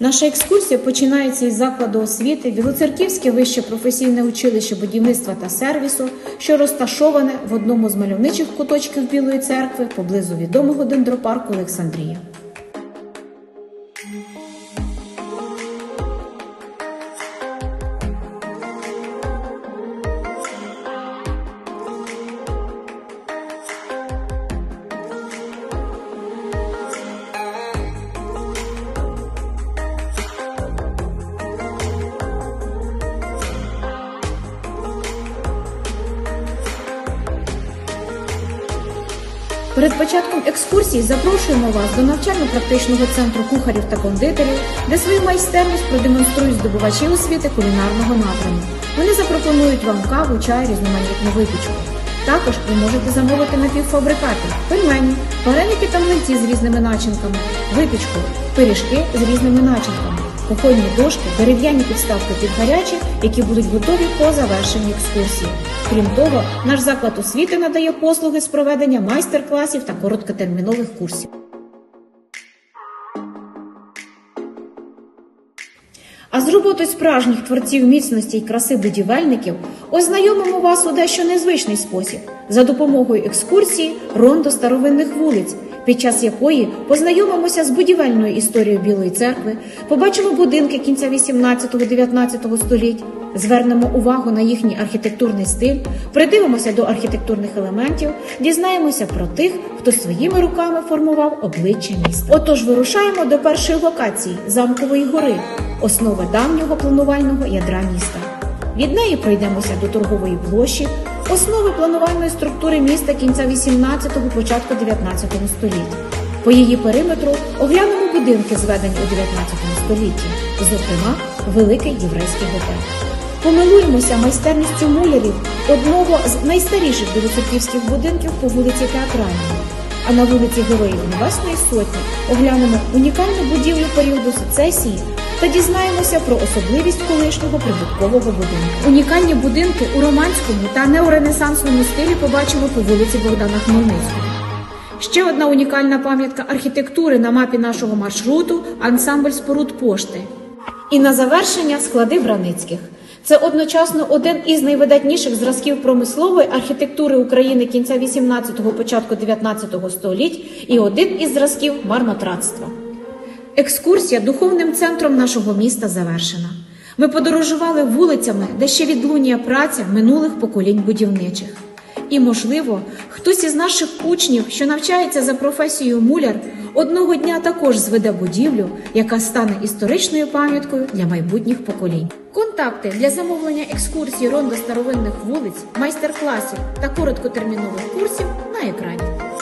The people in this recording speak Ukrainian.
Наша екскурсія починається із закладу освіти Білоцерківське вище професійне училище будівництва та сервісу, що розташоване в одному з мальовничих куточків Білої церкви поблизу відомого дендропарку Олександрія. Перед початком екскурсії запрошуємо вас до навчально-практичного центру кухарів та кондитерів, де свою майстерність продемонструють здобувачі освіти кулінарного напряму. Вони запропонують вам каву, чай, різноманітну випічку. Також ви можете замовити напівфабрикати, пельмені, вареники та млинці з різними начинками, випічку, пиріжки з різними начинками, кухонні дошки, дерев'яні підставки під гарячі, які будуть готові по завершенні екскурсії. Крім того, наш заклад освіти надає послуги з проведення майстер-класів та короткотермінових курсів. А з роботою справжніх творців міцності й краси будівельників ознайомимо вас у дещо незвичний спосіб за допомогою екскурсії рондо старовинних вулиць, під час якої познайомимося з будівельною історією Білої церкви, побачимо будинки кінця 18-19 століть, звернемо увагу на їхній архітектурний стиль, придивимося до архітектурних елементів, дізнаємося про тих, хто своїми руками формував обличчя міста. Отож, вирушаємо до першої локації замкової гори, основи давнього планувального ядра міста. Від неї пройдемося до торгової площі, основи планувальної структури міста кінця 18-го, початку 19 століття. По її периметру оглянемо будинки, зведені у 19 столітті, зокрема, великий єврейський готель. Помилуємося майстерністю мулярів одного з найстаріших білоцерківських будинків по вулиці Театральній. А на вулиці Героїв Небесної Сотні оглянемо унікальну будівлю періоду сецесії та дізнаємося про особливість колишнього прибуткового будинку. Унікальні будинки у романському та неоренесансному стилі побачимо по вулиці Богдана Хмельницького. Ще одна унікальна пам'ятка архітектури на мапі нашого маршруту ансамбль споруд пошти. І на завершення склади Браницьких. Це одночасно один із найвидатніших зразків промислової архітектури України кінця 18-го, початку 19-го століть і один із зразків марнотратства. Екскурсія духовним центром нашого міста завершена. Ми подорожували вулицями, де ще відлунює праця минулих поколінь будівничих. І, можливо, хтось із наших учнів, що навчається за професією муляр, одного дня також зведе будівлю, яка стане історичною пам'яткою для майбутніх поколінь. Контакти для замовлення екскурсії рондо старовинних вулиць, майстер-класів та короткотермінових курсів на екрані.